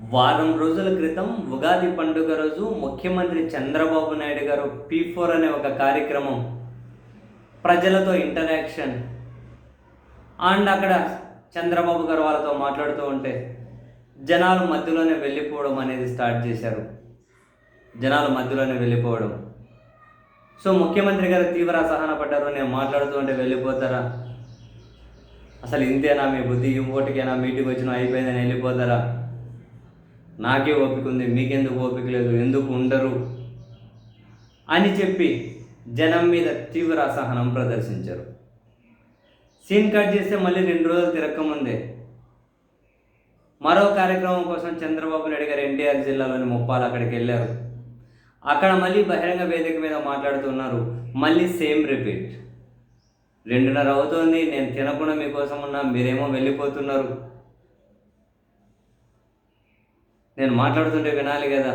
వారం రోజుల క్రితం ఉగాది పండుగ రోజు ముఖ్యమంత్రి చంద్రబాబు నాయుడు గారు పీ ఫోర్ అనే ఒక కార్యక్రమం ప్రజలతో ఇంటరాక్షన్. అండ్ అక్కడ చంద్రబాబు గారు వాళ్ళతో మాట్లాడుతూ ఉంటే జనాలు మధ్యలోనే వెళ్ళిపోవడం అనేది స్టార్ట్ చేశారు. జనాలు మధ్యలోనే వెళ్ళిపోవడం. సో ముఖ్యమంత్రి గారు తీవ్ర అసహన పడ్డారు నేను మాట్లాడుతూ ఉంటే వెళ్ళిపోతారా? అసలు ఇంతేనా మీ బుద్ధి? ఇంకోటికైనా మీటింగ్ వచ్చినా అయిపోయిందని వెళ్ళిపోతారా? నాకే ఓపిక ఉంది మీకెందుకు ఓపిక లేదు ఎందుకు ఉండరు? అని చెప్పి జనం మీద తీవ్ర అసహనం ప్రదర్శించారు. సీన్ కట్ చేస్తే మళ్ళీ రెండు రోజులు తిరక్కముందే మరో కార్యక్రమం కోసం చంద్రబాబు నాయుడు గారు ఎన్టీఆర్ జిల్లాలోని ముప్పాలు అక్కడికి వెళ్ళారు. అక్కడ మళ్ళీ బహిరంగ వేదిక మీద మాట్లాడుతున్నారు మళ్ళీ సేమ్ రిపీట్. రెండున్నర అవుతోంది నేను తినకుండా మీకోసం ఉన్నా మీరేమో వెళ్ళిపోతున్నారు. నేను మాట్లాడుతుంటే వినాలి కదా.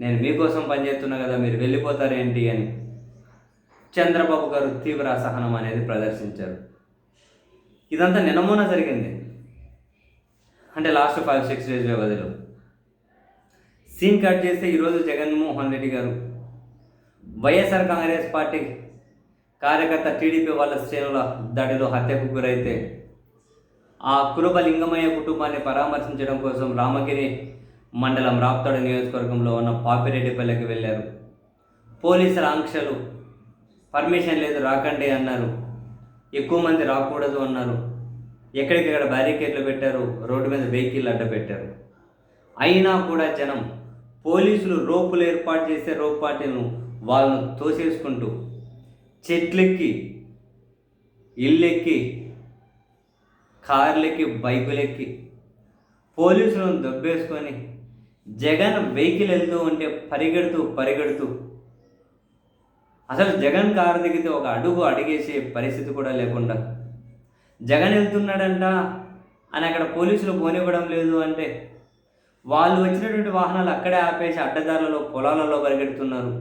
నేను మీకోసం పనిచేస్తున్నా కదా మీరు వెళ్ళిపోతారేంటి అని. చంద్రబాబు గారు తీవ్ర అసహనం అనేది ప్రదర్శించారు. ఇదంతా నిన్నమూన జరిగింది? అంటే లాస్ట్ ఫైవ్ సిక్స్ డేస్ వ్యవధిలో. సీన్ కట్ చేస్తే ఈరోజు జగన్మోహన్ రెడ్డి గారు వైఎస్ఆర్ కాంగ్రెస్ పార్టీ కార్యకర్త టీడీపీ వాళ్ళ శ్రేణుల దాడిలో హత్యకు గురైతే ఆ కురుబ లింగమయ్య కుటుంబాన్ని పరామర్శించడం కోసం రామగిరి మండలం రాప్తాడు నియోజకవర్గంలో ఉన్న పాపిరెడ్డిపల్లికి వెళ్ళారు. పోలీసుల ఆంక్షలు పర్మిషన్ లేదు రాకండి అన్నారు. ఎక్కువ మంది రాకూడదు అన్నారు. ఎక్కడికెక్కడ బ్యారికేడ్లు పెట్టారు రోడ్డు మీద వెహికల్ అడ్డ పెట్టారు. అయినా కూడా జనం పోలీసులు రోపులు ఏర్పాటు చేసే రోపాటిను వాళ్ళను తోసేసుకుంటూ చెట్లెక్కి ఇల్లెక్కి కార్లెక్కి బైకులెక్కి పోలీసులను దొబ్బేసుకొని జగన్ వెహికల్ వెళ్తూ ఉంటే పరిగెడుతూ పరిగెడుతూ. అసలు జగన్ కారు దిగితే ఒక అడుగు అడిగేసే పరిస్థితి కూడా లేకుండా. జగన్ వెళ్తున్నాడంట అని అక్కడ పోలీసులు పోనివ్వడం లేదు అంటే వాళ్ళు వచ్చినటువంటి వాహనాలు అక్కడే ఆపేసి అడ్డదారులలో పొలాలలో పరిగెడుతున్నారు.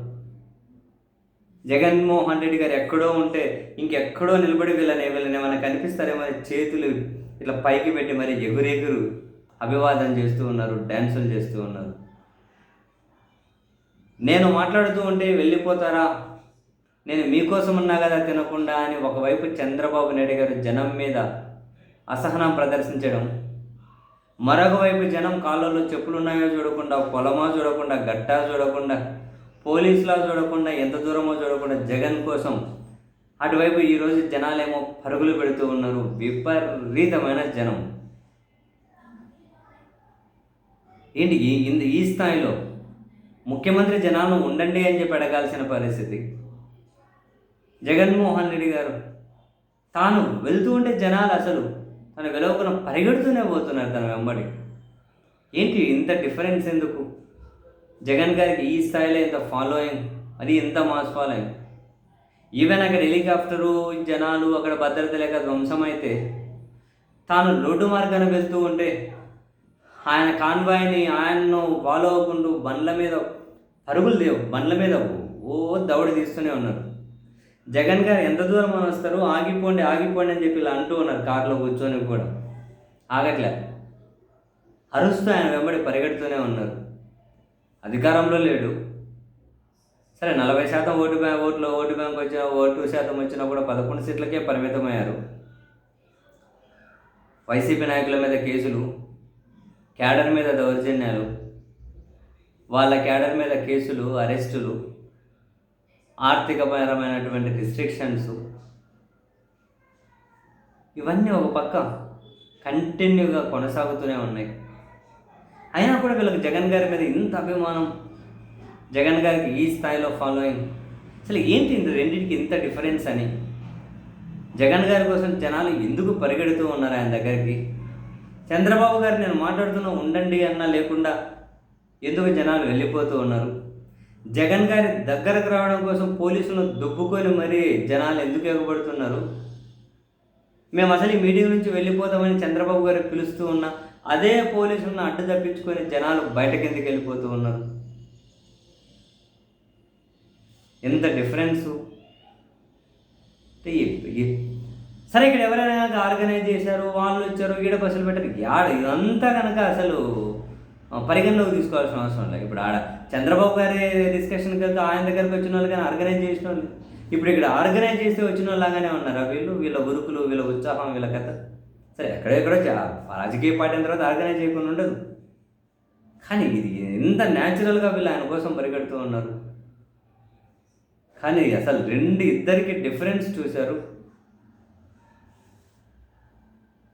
జగన్మోహన్ రెడ్డి గారు ఎక్కడో ఉంటే ఇంకెక్కడో నిలబడి వీళ్ళని వీళ్ళని ఏమైనా కనిపిస్తారేమో చేతులు ఇట్లా పైకి పెట్టి మరి ఎగురెగురు. అభివాదం చేస్తూ ఉన్నారు డ్యాన్సులు చేస్తూ ఉన్నారు. నేను మాట్లాడుతూ ఉంటే వెళ్ళిపోతారా? నేను మీకోసం ఉన్నా కదా తినకుండా అని ఒకవైపు చంద్రబాబు నాయుడు గారు జనం మీద అసహనం ప్రదర్శించడం మరొక వైపు జనం కాళ్ళల్లో చెప్పులు ఉన్నాయో చూడకుండా పొలమా చూడకుండా గట్టా చూడకుండా పోలీసులా చూడకుండా ఎంత దూరమో చూడకుండా జగన్ కోసం అటువైపు ఈరోజు జనాలేమో పరుగులు పెడుతూ ఉన్నారు. విపరీతమైన జనం. ఏంటి ఈ ఈ స్థాయిలో ముఖ్యమంత్రి జనాలను ఉండండి అని చెప్పి అడగాల్సిన పరిస్థితి. జగన్మోహన్ రెడ్డి గారు తాను వెళ్తూ ఉంటే జనాలు అసలు తను వెలవకుండా పరిగెడుతూనే పోతున్నారు తన వెంబడి. ఏంటి ఇంత డిఫరెన్స్ ఎందుకు? జగన్ గారికి ఈ స్థాయిలో ఇంత ఫాలోయింగ్ అది ఇంత మాస్ ఫాలోయింగ్? ఈవెన్ అక్కడ హెలికాప్టరు జనాలు అక్కడ భద్రత లేక ధ్వంసం అయితే తాను రోడ్డు మార్గాన వెళ్తూ ఉంటే ఆయన కాన్వాయ్ని ఆయన్ను ఫాలో అవ్వకుండా బండ్ల మీద పరుగులు లేవు బండ్ల మీద ఓ దౌడి తీస్తూనే ఉన్నారు. జగన్ గారు ఎంత దూరం అని వస్తారు? ఆగిపోండి ఆగిపోండి అని చెప్పి ఇలా అంటూ ఉన్నారు కారులో కూర్చొని కూడా. ఆగట్లే. అరుస్తూ ఆయన వెంబడి పరిగెడుతూనే ఉన్నారు. అధికారంలో లేడు. సరే నలభై శాతం ఓటు బ్యాంక్ ఓట్లు ఓటు బ్యాంక్ వచ్చిన ఓటు శాతం వచ్చినా కూడా పదకొండు సీట్లకే పరిమితమయ్యారు. వైసీపీ నాయకుల మీద కేసులు క్యాడర్ మీద దౌర్జన్యాలు వాళ్ళ క్యాడర్ మీద కేసులు అరెస్టులు ఆర్థికపరమైనటువంటి రిస్ట్రిక్షన్స్ ఇవన్నీ ఒక పక్క కంటిన్యూగా కొనసాగుతూనే ఉన్నాయి. అయినా కూడా వీళ్ళకి జగన్ గారి మీద ఇంత అభిమానం జగన్ గారికి ఈ స్థాయిలో ఫాలోయింగ్ అసలు ఏంటి ఇంత రెండింటికి ఇంత డిఫరెన్స్ అని? జగన్ గారి కోసం జనాలు ఎందుకు పరిగెడుతూ ఉన్నారు ఆయన దగ్గరికి? చంద్రబాబు గారు నేను మాట్లాడుతున్నా ఉండండి అన్నా లేకుండా ఎందుకు జనాలు వెళ్ళిపోతూ ఉన్నారు? జగన్ గారి దగ్గరకు రావడం కోసం పోలీసులను దుబ్బుకొని మరీ జనాలు ఎందుకు ఎగబడుతున్నారు? మేము అసలు ఈ మీటింగ్ నుంచి వెళ్ళిపోతామని చంద్రబాబు గారు పిలుస్తూ ఉన్నా అదే పోలీసులను అడ్డు తప్పించుకొని జనాలు బయటకి ఎందుకు వెళ్ళిపోతూ ఉన్నారు? ఎంత డిఫరెన్సు? అంటే ఈ- సరే ఇక్కడ ఎవరైనా కనుక ఆర్గనైజ్ చేశారు వాళ్ళు వచ్చారు ఈడ బస్సులు పెట్టారు యాడ ఇదంతా కనుక అసలు పరిగణలోకి తీసుకోవాల్సిన అవసరం లేదు. ఇప్పుడు ఆడ చంద్రబాబు గారి డిస్కషన్ కదా ఆయన దగ్గరకు వచ్చిన వాళ్ళు కానీ ఆర్గనైజ్ చేసిన వాళ్ళు. ఇప్పుడు ఇక్కడ ఆర్గనైజ్ చేస్తే వచ్చిన లాగానే ఉన్నారా వీళ్ళు? వీళ్ళ ఉరుకులు వీళ్ళ ఉత్సాహం వీళ్ళ కథ. సరే ఎక్కడెక్కడో రాజకీయ పార్టీ అయిన తర్వాత ఆర్గనైజ్ చేయకుండా ఉండదు. కానీ ఇది ఎంత న్యాచురల్గా వీళ్ళు ఆయన కోసం పరిగెడుతూ ఉన్నారు. కానీ అసలు రెండు ఇద్దరికి డిఫరెన్స్ చూశారు.